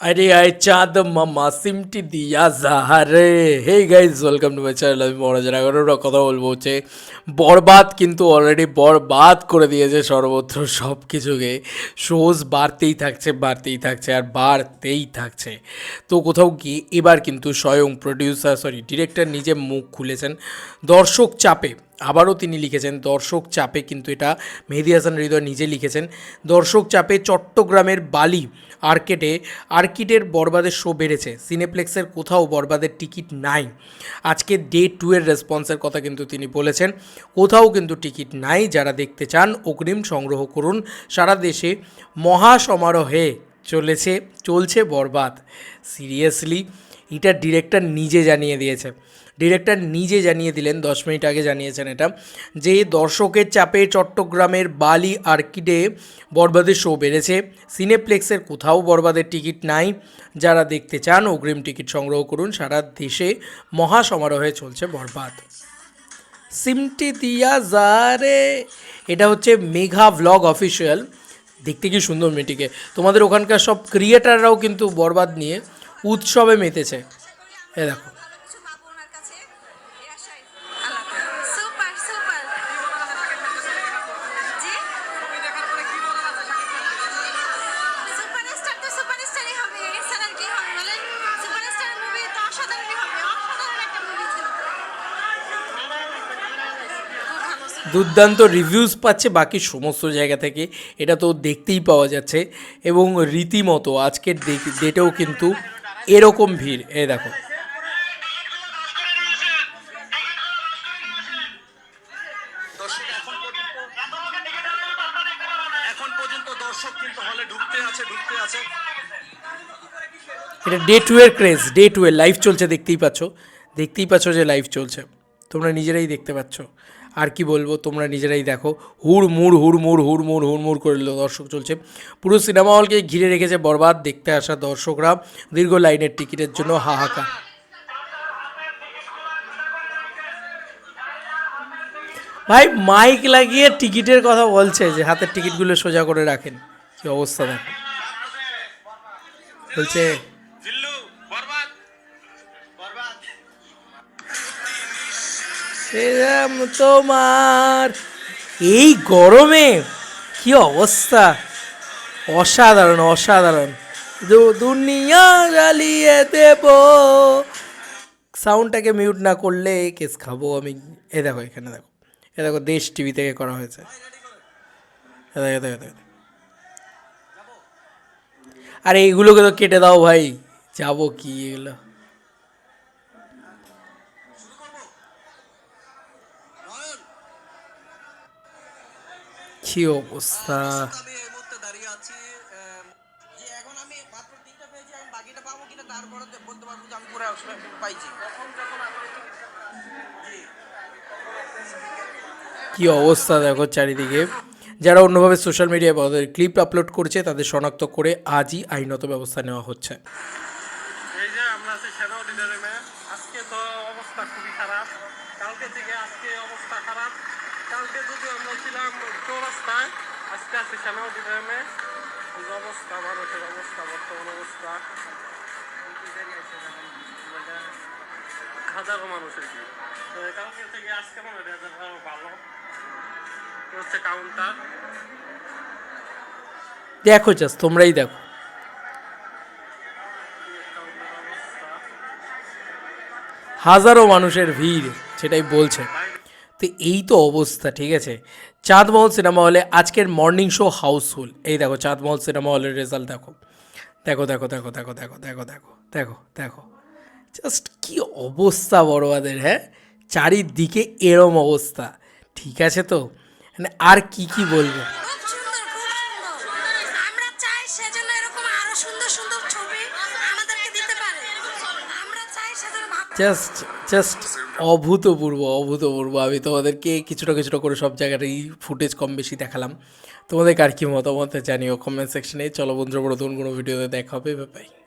আরে আয় চাঁদ মামা, সিমটি দিয়া জাহারে hey guys welcome to my channel আমি মহারাজার এগারোটা কথা বলব হচ্ছে, বরবাদ কিন্তু অলরেডি বরবাদ করে দিয়েছে সর্বত্র সব কিছুকে শোজ বাড়তেই থাকছে বাড়তেই থাকছে আর বাড়তেই থাকছে। তো কোথাও গিয়ে এবার কিন্তু স্বয়ং প্রডিউসার সরি ডিরেক্টর নিজে মুখ খুলেছেন। দর্শক চাপে আবারও তিনি লিখেছেন, দর্শক চাপে কিন্তু এটা মেহেদি হাসান হৃদয় নিজে লিখেছেন, দর্শক চাপে চট্টগ্রামের বালি আর্কেটে আর্কিটের বরবাদের শো বেড়েছে, সিনেপ্লেক্সের কোথাও বরবাদের টিকিট নাই। আজকে ডে টু এর রেসপন্সের কথা কিন্তু তিনি বলেছেন, কোথাও কিন্তু টিকিট নাই, যারা দেখতে চান অগ্রিম সংগ্রহ করুন, সারা দেশে মহা সমারোহে চলেছে, চলছে বরবাদ। সিরিয়াসলি এটা ডিরেক্টর নিজে জানিয়ে দিয়েছে। ডিরেক্টর নিজে জানিয়ে দিলেন, দশ মিনিট আগে জানিয়েছেন এটা, যে দর্শকের চাপে চট্টগ্রামের বালি আর্কিডে বরবাদের শো বেড়েছে। সিনেপ্লেক্সের কোথাও বরবাদের টিকিট নাই। যারা দেখতে চান, অগ্রিম টিকিট সংগ্রহ করুন। সারা দেশে মহা সমারোহে চলছে বরবাদ। সিমটি দিয়া যারে এটা হচ্ছে মেঘা ব্লগ অফিসিয়াল দেখতে কি সুন্দর মেয়েটিকে। তোমাদের ওখানকার সব ক্রিয়েটাররাও কিন্তু বরবাদ নিয়ে উৎসবে মেতেছে। এ দেখো। দুর্দান্ত রিভিউজ পাচ্ছে বাকি সমস্ত জায়গা থেকে। এটা তো দেখতেই পাওয়া যাচ্ছে। এবং রীতিমতো আজকের ডেটেও কিন্তু এরকম ভিড়। এ দেখো। এটা ডে টু এর ক্রেজ ডে টু এর লাইভ চলছে, দেখতেই পাচ্ছ। দেখতেই পাচ্ছ যে লাইভ চলছে। তোমরা নিজেরাই দেখতে পাচ্ছ। আর কি বলব, তোমরা নিজেরাই দেখো। হুড় মুড় হুড় মুড় হুড় মুড় হুড় মুড় করে দর্শক চলছে। পুরো সিনেমা হলকে ঘিরে রেখেছে বরবাদ দেখতে আসা দর্শকরা। দীর্ঘ লাইনের টিকিটের জন্য হাহাকার। ভাই, মাইক লাগিয়ে টিকিটের কথা বলছে যে হাতের টিকিটগুলো সোজা করে রাখেন। কি অবস্থা দেখো। বলছে সেরাম তোমার। এই গরমে কি অবস্থা? অসাধারণ অসাধারণ। দুনিয়া জ্বালিয়ে দেব। সাউন্ডটাকে মিউট না করলে কেস খাব আমি। এ দেখো এখানে দেখো। এ দেখো দেশ টিভি থেকে করা হয়েছে। দেখো। আরে এইগুলোকে তো কেটে দাও ভাই। যাব কি এগুলো? আসলে পাইছি কি অবস্থা দেখো চারিদিকে। যারা অন্যভাবে সোশ্যাল মিডিয়ায় তাদের ক্লিপ আপলোড করছে, তাদের শনাক্ত করে আজই আইনত ব্যবস্থা নেওয়া হচ্ছে। অবস্থা অবস্থা খারাপ। কালকে যদি আমরা ছিলাম চৌরাস্তায় আজকে আছি সেনা অডিটোরিয়ামে এই যে অবস্থা মানুষের অবস্থা বর্তমান অবস্থা হাজারো মানুষের কি কালকে থেকে আজকে মনে হয় আরও ভালো হচ্ছে কাউন্টার দেখো জাস্ট তোমরাই দেখো হাজারো মানুষের ভিড় সেটাই বলছে তো এই তো অবস্থা, ঠিক আছে? চাঁদমহল সিনেমা হলে আজকের মর্নিং শো হাউসফুল এই দেখো, চাঁদমহল সিনেমা হলের রেজাল্ট দেখো। দেখো দেখো দেখো দেখো দেখো দেখো দেখো দেখো দেখো। জাস্ট কি অবস্থা বড়বাদের হ্যাঁ? চারিদিকে এরম অবস্থা, ঠিক আছে তো? মানে আর কি কি বলব? জাস্ট জাস্ট অভূতপূর্ব অভূতপূর্ব। আমি তোমাদেরকে কিছুটা কিছুটা করে সব জায়গাটাই ফুটেজ কম বেশি দেখালাম। তোমাদের আর কী মতামত জানিও কমেন্ট সেকশনে চলো বন্ধুরা নতুন কোনো ভিডিওতে দেখা হবে। বাই